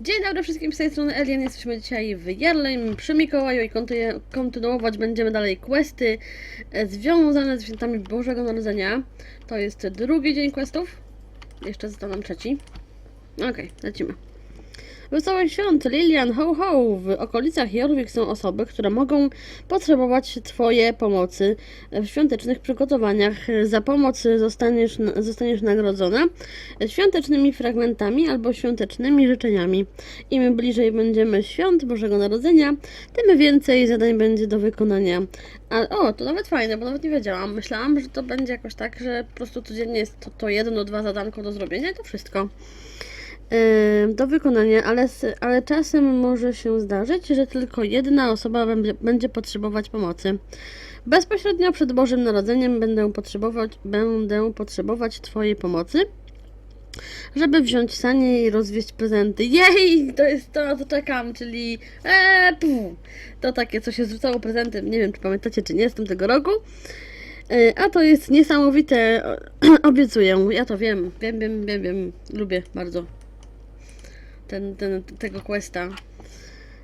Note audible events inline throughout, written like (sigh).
Dzień dobry wszystkim z tej strony Elian. Jesteśmy dzisiaj w Jarlem przy Mikołaju i kontynu- kontynuować będziemy dalej questy e, związane z świętami Bożego Narodzenia. To jest drugi dzień questów. Jeszcze został nam trzeci. Okej, lecimy. Wesołych świąt, Lilian, ho ho! W okolicach Jorvik są osoby, które mogą potrzebować Twojej pomocy w świątecznych przygotowaniach. Za pomoc zostaniesz, zostaniesz nagrodzona świątecznymi fragmentami albo świątecznymi życzeniami. Im bliżej będziemy świąt Bożego Narodzenia, tym więcej zadań będzie do wykonania. A, o, to nawet fajne, bo nawet nie wiedziałam. Myślałam, że to będzie jakoś tak, że po prostu codziennie jest to, to jedno, dwa zadanko do zrobienia i to wszystko do wykonania, ale, ale czasem może się zdarzyć, że tylko jedna osoba będzie, będzie potrzebować pomocy. Bezpośrednio przed Bożym Narodzeniem będę potrzebować, będę potrzebować Twojej pomocy, żeby wziąć sanie i rozwieść prezenty. Jej! To jest to, na co czekam, czyli eee, puf, to takie, co się zrzucało prezenty. Nie wiem, czy pamiętacie, czy nie, z tamtego roku. E, A to jest niesamowite, (clears throat) obiecuję. Ja to wiem, wiem, wiem, wiem, wiem. Lubię bardzo ten, ten, tego questa.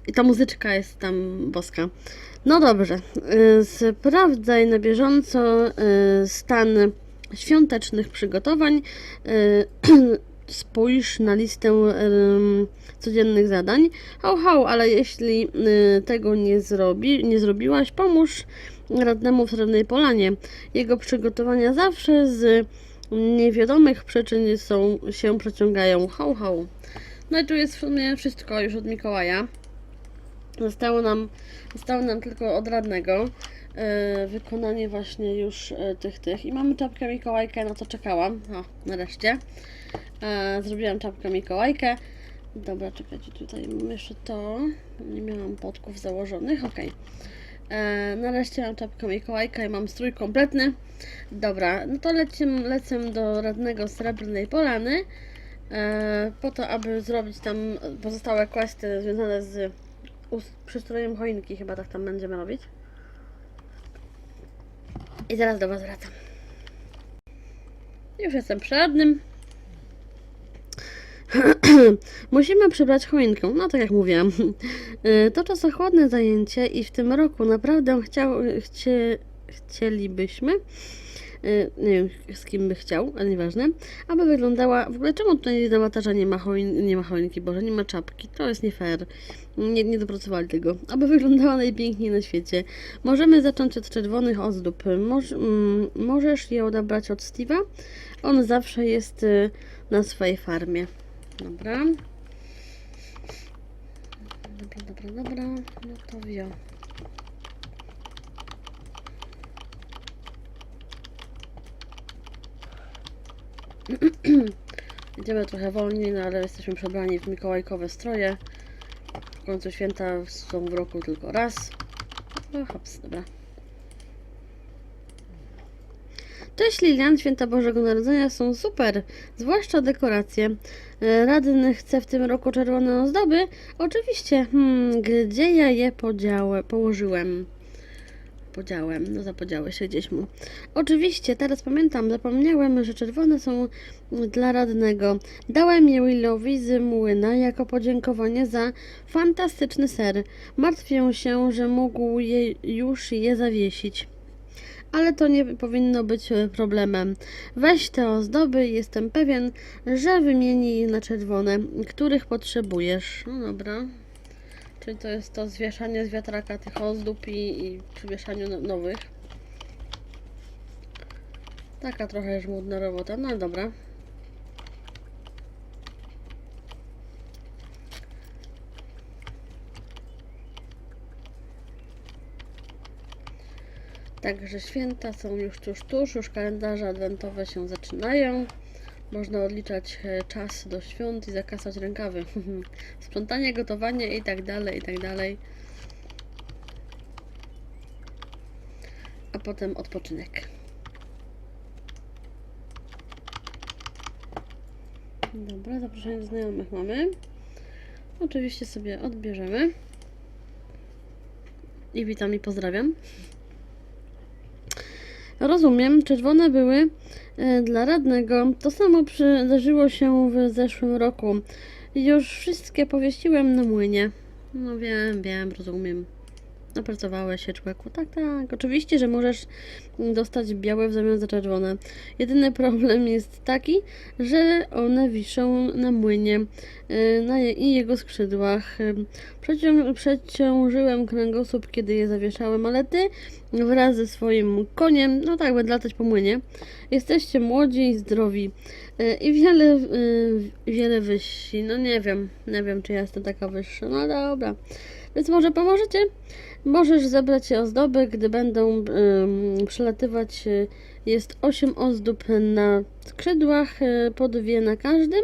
I ta muzyczka jest tam boska. No dobrze. y, Sprawdzaj na bieżąco y, stan świątecznych przygotowań. Y, (clears throat) Spójrz na listę codziennych zadań. Ho, ho, ale jeśli tego nie, zrobi, nie zrobiłaś, pomóż radnemu w Srebrnej Polanie. Jego przygotowania zawsze z niewiadomych przyczyn są, się przeciągają. Ho, ho. No i tu jest w sumie wszystko już od Mikołaja. Zostało nam, zostało nam tylko od radnego e, wykonanie właśnie już e, tych, tych. I mamy czapkę Mikołajkę, na co czekałam. O, nareszcie. E, zrobiłam czapkę Mikołajkę. Dobra, czekajcie, tutaj mam jeszcze to. Nie miałam podków założonych, okej. E, nareszcie mam czapkę Mikołajka i mam strój kompletny. Dobra, no to lecę, lecę do radnego Srebrnej Polany po to, aby zrobić tam pozostałe questy związane z przystrojem choinki, chyba tak tam będziemy robić. I zaraz do Was wracam. Już jestem radnym. (clears throat) Musimy przybrać choinkę. No tak jak mówiłam. E, To czasochłodne zajęcie i w tym roku naprawdę chcie, chcielibyśmy e, nie wiem z kim by chciał, ale nieważne, aby wyglądała, w ogóle czemu tutaj na matarza nie ma, choin, nie ma choinki, Boże, nie ma czapki, to jest nie fair, nie, nie dopracowali tego, aby wyglądała najpiękniej na świecie. Możemy zacząć od czerwonych ozdób, Moż, mm, możesz je odebrać od Steve'a, on zawsze jest y, na swojej farmie. Dobra. Dobra, dobra, dobra, no to wio. (clears throat) Idziemy trochę wolniej, no ale jesteśmy przebrani w mikołajkowe stroje. W końcu święta są w roku tylko raz. No hops, dobra. Cześć Lilian, święta Bożego Narodzenia są super, zwłaszcza dekoracje. E, Radny chce w tym roku czerwone ozdoby? Oczywiście, hmm, gdzie ja je podziałe, położyłem? Podziałem, no zapodziały się gdzieś mu. Oczywiście, teraz pamiętam, zapomniałem, że czerwone są dla radnego. Dałem je Willowi z młyna jako podziękowanie za fantastyczny ser. Martwię się, że mógł je, już je zawiesić. Ale to nie powinno być problemem. Weź te ozdoby jestem pewien, że wymieni je na czerwone, których potrzebujesz. No dobra. Czyli to jest to zwieszanie z wiatraka tych ozdób i, i przywieszaniu no- nowych. Taka trochę żmudna robota, no dobra. Także święta są już tuż, tuż, już kalendarze adwentowe się zaczynają. Można odliczać e, czas do świąt i zakasać rękawy. (laughs) Sprzątanie, gotowanie i tak dalej, i tak dalej. A potem odpoczynek. Dobra, zaproszenie do znajomych mamy. Oczywiście sobie odbierzemy. I witam i pozdrawiam. Rozumiem, czerwone były e, dla radnego. To samo przydarzyło się w zeszłym roku. Już wszystkie powiesiłem na młynie. No wiem, wiem, rozumiem. Napracowałeś się, człowieku. Tak, tak. Oczywiście, że możesz dostać białe w zamian za czerwone. Jedyny problem jest taki, że one wiszą na młynie y, na je, i jego skrzydłach. Przecią, przeciążyłem kręgosłup, kiedy je zawieszałem, ale ty wraz ze swoim koniem, no tak, będę latać po młynie. Jesteście młodzi i zdrowi y, i wiele, y, wiele wyżsi. No nie wiem, nie wiem, czy ja jestem taka wyższa. No dobra. Więc może pomożecie? Możesz zebrać ozdoby, gdy będą przelatywać. y, Jest 8 ozdób na skrzydłach, y, po dwie na każdym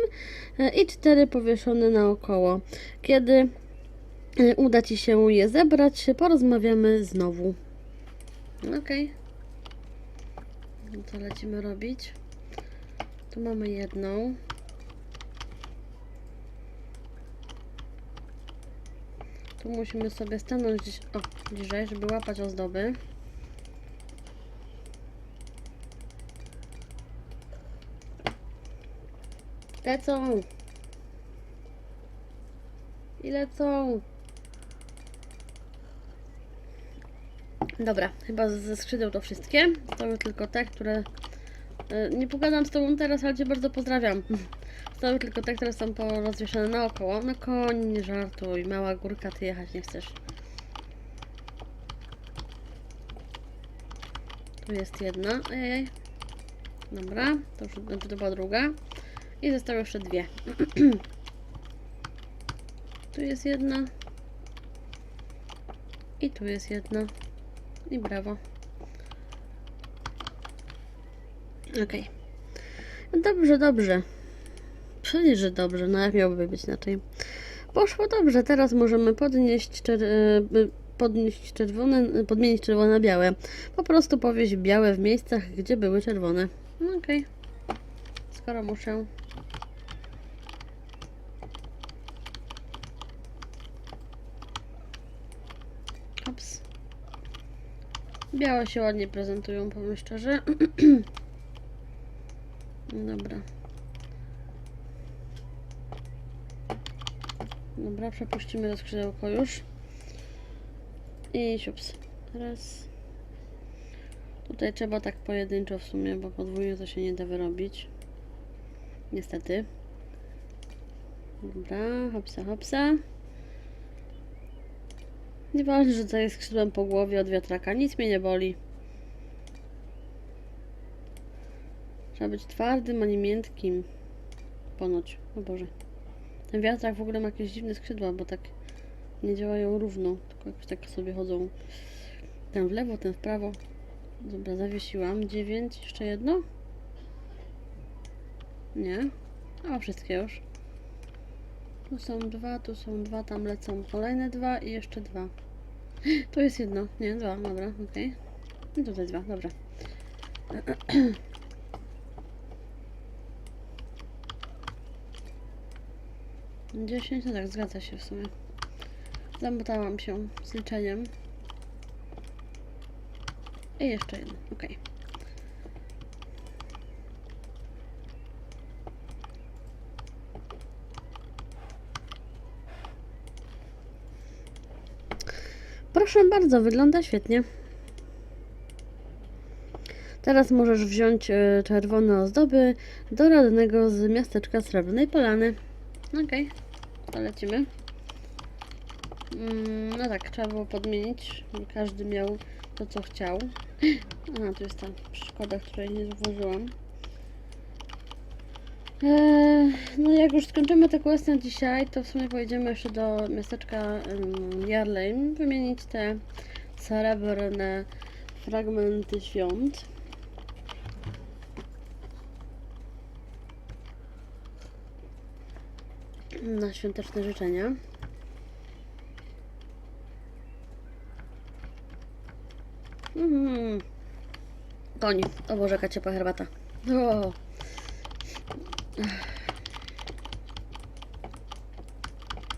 y, i cztery powieszone naokoło. Kiedy uda Ci się je zebrać, porozmawiamy znowu. Okej. No to lecimy robić. Tu mamy jedną. Tu musimy sobie stanąć gdzieś, o, bliżej, żeby łapać ozdoby. Lecą! I lecą! Dobra, chyba ze skrzydeł to wszystkie. Zostały tylko te, które... e, Nie pogadam z Tobą teraz, ale Cię bardzo pozdrawiam. (laughs) Zostały tylko te, które są porozwieszone naokoło. No koń, nie żartuj. Mała górka, Ty jechać nie chcesz. Tu jest jedna. Ej. Dobra, to już znaczy to była druga. I zostały jeszcze dwie. (clears throat) tu jest jedna. I tu jest jedna. I brawo. Okej. Dobrze, dobrze. Przecież, że dobrze. No jak miałoby być inaczej? Poszło dobrze. Teraz możemy podnieść, czer- e, podnieść czerwone, podmienić czerwone na białe. Po prostu powieść białe w miejscach, gdzie były czerwone. No Okej. Skoro muszę. Ops. Białe się ładnie prezentują, powiem szczerze. (clears throat) Dobra. Dobra, przepuścimy do skrzydełko już. I siups. Raz. Tutaj trzeba tak pojedynczo w sumie, bo podwójnie to się nie da wyrobić. Niestety. Dobra, hopsa, hopsa. Nieważne, że daję skrzydłem po głowie od wiatraka, nic mnie nie boli. Trzeba być twardym, a nie miętkim. Ponoć, o Boże. Ten wiatrak w ogóle ma jakieś dziwne skrzydła, bo tak nie działają równo, tylko jakoś tak sobie chodzą. Ten w lewo, ten w prawo. Dobra, zawiesiłam. Dziewięć, jeszcze jedno? Nie. A wszystkie już. Tu są dwa, tu są dwa, tam lecą kolejne dwa i jeszcze dwa. Tu jest jedno, nie, dwa, dobra, okej. I tutaj dwa, dobra. (clears throat) Dziesięć, no tak, zgadza się w sumie. Zamotałam się z liczeniem. I jeszcze jedno, okej. Proszę bardzo, wygląda świetnie. Teraz możesz wziąć e, czerwone ozdoby do radnego z miasteczka Srebrnej Polany. Okej, to lecimy. Mm, no tak, trzeba było podmienić. Każdy miał to, co chciał. (clears throat) A, tu jest ta przeszkoda, której nie zauważyłam. Eee, no jak już skończymy tę questę dzisiaj, to w sumie pojedziemy jeszcze do miasteczka um, wymienić te srebrne fragmenty świąt. Na świąteczne życzenia. Mhm. Koń. O Boże, jaka ciepła herbata. O.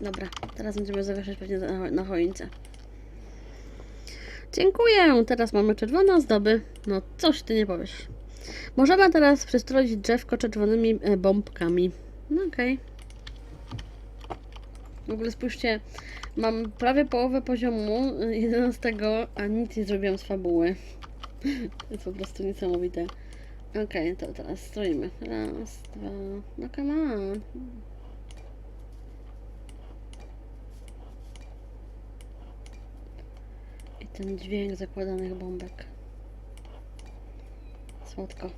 Dobra, teraz będziemy zawieszać pewnie na, na choince. Dziękuję! Teraz mamy czerwone ozdoby. No, coś ty nie powiesz. Możemy teraz przystroić drzewko czerwonymi e, bombkami. No okej. W ogóle spójrzcie, mam prawie połowę poziomu y, 11, a nic nie zrobiłam z fabuły. (laughs) To jest po prostu niesamowite. Okej, to teraz stroimy. Raz, dwa, no come on. I ten dźwięk zakładanych bombek. Słodko.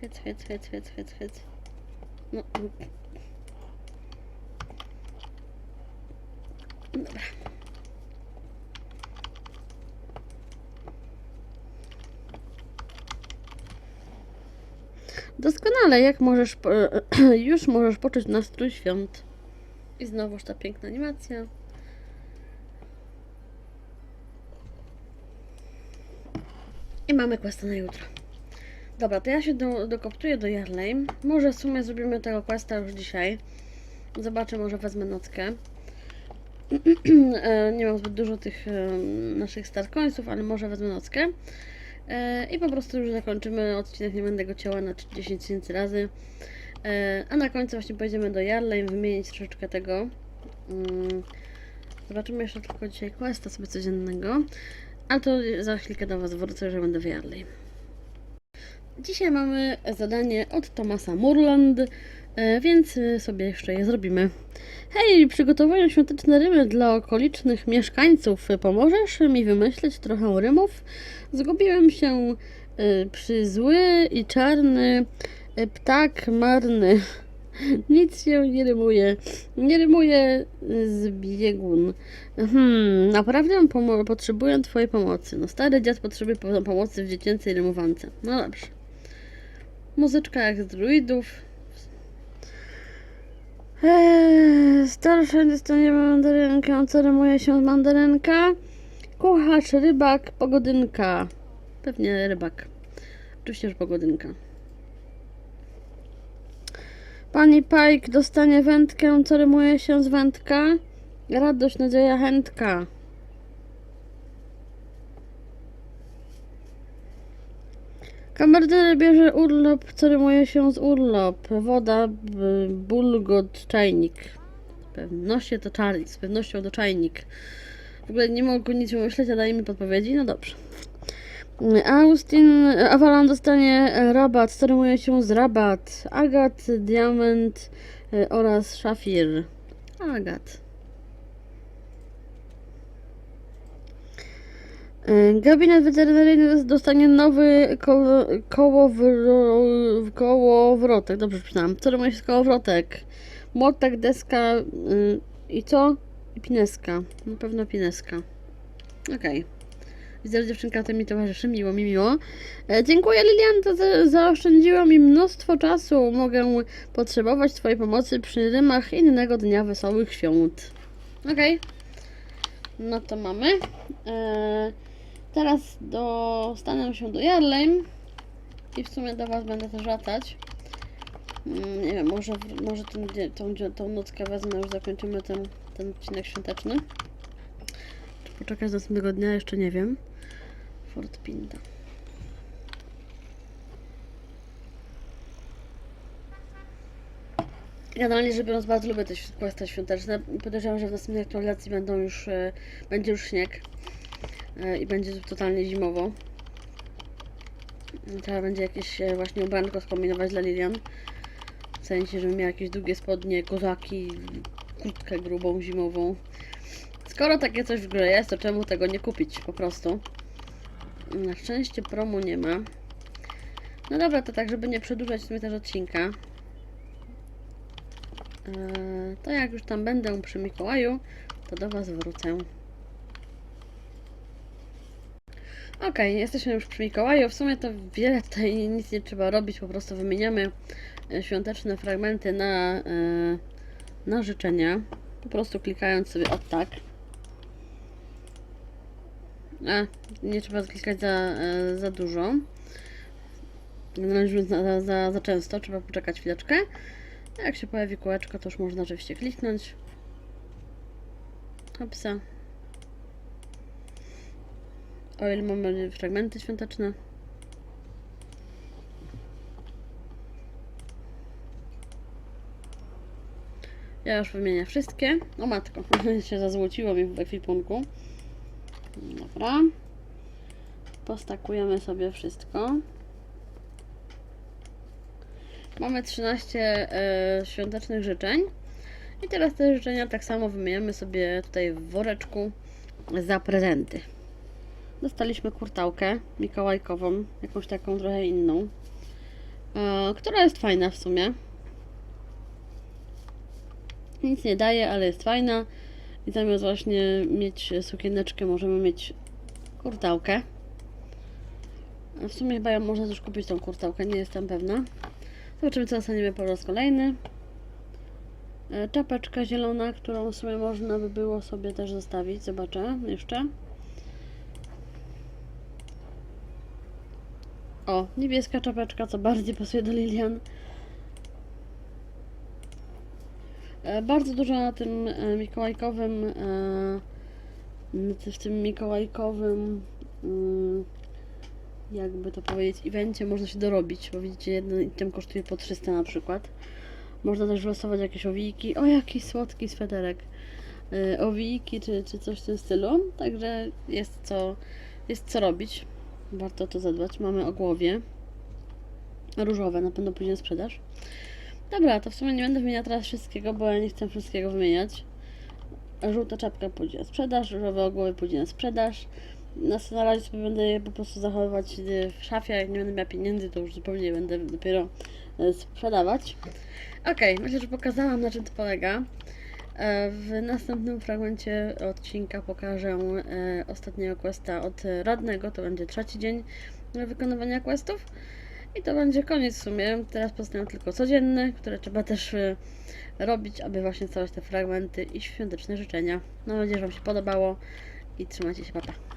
Hyc, hyc, hyc, hyc, hyc, hyc. No. Dobra. Doskonale, jak możesz, (clears throat) już możesz poczuć nastrój świąt. I znowuż ta piękna animacja. I mamy questa na jutro. Dobra, to ja się do, dokoptuję do Jarlej. Może w sumie zrobimy tego questa już dzisiaj. Zobaczę, może wezmę nockę. E, Nie mam zbyt dużo tych e, naszych star końców, ale może wezmę nockę. E, I po prostu już zakończymy odcinek, nie będę go cięła na 10 tysięcy razy. A na końcu właśnie pojedziemy do Jarlej, wymienić troszeczkę tego. Mm, Zobaczymy jeszcze tylko dzisiaj questa sobie codziennego. Ale to za chwilkę do Was wrócę, że będę w Jarlej. Dzisiaj mamy zadanie od Tomasa Murland, więc e, sobie jeszcze je zrobimy. Hej, przygotowuję świąteczne rymy dla okolicznych mieszkańców. Pomożesz mi wymyślić trochę rymów? Zgubiłem się e, przy zły i czarny e, ptak marny. (laughs) Nic się nie rymuje. Nie rymuje z biegun. Hmm, naprawdę potrzebuję Twojej pomocy. No, stary dziad potrzebuje po- pomocy w dziecięcej rymowance. No dobrze. Muzyczka jak z druidów. Eee, starsza dostanie mandarynkę. Co rymuje się z mandarynka? Kucharz, rybak, pogodynka. Pewnie rybak. Oczywiście, że pogodynka. Pani Pajk dostanie wędkę. Co rymuje się z wędka? Radość, nadzieja, chętka. Kamerdyner bierze urlop, co rymuje się z urlop. Woda, bulgot, czajnik. Z pewnością to czarnik, z pewnością to czajnik. W ogóle nie mogę nic wymyśleć, a daje mi podpowiedzi? No dobrze. Austin, Avalon dostanie rabat, co rymuje się z rabat. Agat, diament y, oraz szafir. Agat. Gabinet weterynaryjny dostanie nowy ko kołowro kołowrotek. Dobrze. Co rymuje się kołowrotek? Młotek, deska y, i co? I pineska. Na pewno pineska. Okej. Widzę, że dziewczynka to mi towarzyszy. Miło mi miło. E, dziękuję Lilian, to za, mi mnóstwo czasu. Mogę potrzebować Twojej pomocy przy rymach innego dnia wesołych świąt. Okej. No to mamy. E, teraz dostanę się do Jarlem. I w sumie do Was będę też latać. Mm, Nie wiem, może, może tą, tą, tą nockę wezmę, już zakończymy ten, ten odcinek świąteczny. Czy poczekać następnego dnia? Jeszcze nie wiem. Fort Pinta. Generalnie rzecz biorąc, bardzo lubię te questy świąteczne. Podejrzewam, że w następnej aktualizacji będą już, e, będzie już śnieg i będzie totalnie zimowo. Trzeba będzie jakieś e, właśnie ubranko skombinować dla Lilian. W sensie, żeby miała jakieś długie spodnie, kozaki, kurtkę grubą, zimową. Skoro takie coś w grze jest, to czemu tego nie kupić po prostu? Na szczęście promu nie ma. No dobra, to tak, żeby nie przedłużać w też odcinka. Eee, To jak już tam będę przy Mikołaju, to do Was wrócę. Okej, jesteśmy już przy Mikołaju. W sumie to wiele tutaj nic nie trzeba robić, po prostu wymieniamy e, świąteczne fragmenty na, e, na życzenia. Po prostu klikając sobie od tak. A, nie trzeba klikać za, e, za dużo. Generalnie za, za, za często, trzeba poczekać chwileczkę. Jak się pojawi kółeczko, to już można oczywiście kliknąć. Hopsa. O ile mamy fragmenty świąteczne. Ja już wymienię wszystkie. O matko, (laughs) się zazłociło mi w ekwipunku. Dobra. Postakujemy sobie wszystko. Mamy 13 e, świątecznych życzeń. I teraz te życzenia tak samo wymieniamy sobie tutaj w woreczku za prezenty. Dostaliśmy kurtałkę mikołajkową, jakąś taką trochę inną, e, która jest fajna w sumie. Nic nie daje, ale jest fajna. I zamiast właśnie mieć sukieneczkę, możemy mieć kurtałkę. W sumie chyba ja można też kupić tą kurtałkę, nie jestem pewna. Zobaczymy, co dostaniemy po raz kolejny. E, Czapeczka zielona, którą w sumie można by było sobie też zostawić. Zobaczę jeszcze. O, niebieska czapeczka, co bardziej pasuje do Lilian. E, Bardzo dużo na tym e, mikołajkowym, e, w tym mikołajkowym, jakby to powiedzieć, evencie można się dorobić, bo widzicie, jeden item kosztuje po 300 na przykład. Można też losować jakieś owijki. O, jaki słodki sweterek. Owijki czy, czy coś w tym stylu. Także jest co, jest co robić. Warto to zadbać. Mamy o głowie. Różowe, na pewno na sprzedaż. Dobra, to w sumie nie będę wymieniać teraz wszystkiego, bo ja nie chcę wszystkiego wymieniać. Żółta czapka pójdzie na sprzedaż, różowe ogłowy pójdzie na sprzedaż. Na na razie sobie będę je po prostu zachowywać y, w szafie, jak nie będę miała pieniędzy, to już zupełnie je będę dopiero y, sprzedawać. Okej, myślę, że pokazałam na czym to polega. W następnym fragmencie odcinka pokażę e, ostatniego questa od radnego, to będzie trzeci dzień wykonywania questów. I to będzie koniec w sumie. Teraz pozostają tylko codzienne, które trzeba też e, robić, aby właśnie całość te fragmenty i świąteczne życzenia. Mam nadzieję, że Wam się podobało i trzymajcie się, papa.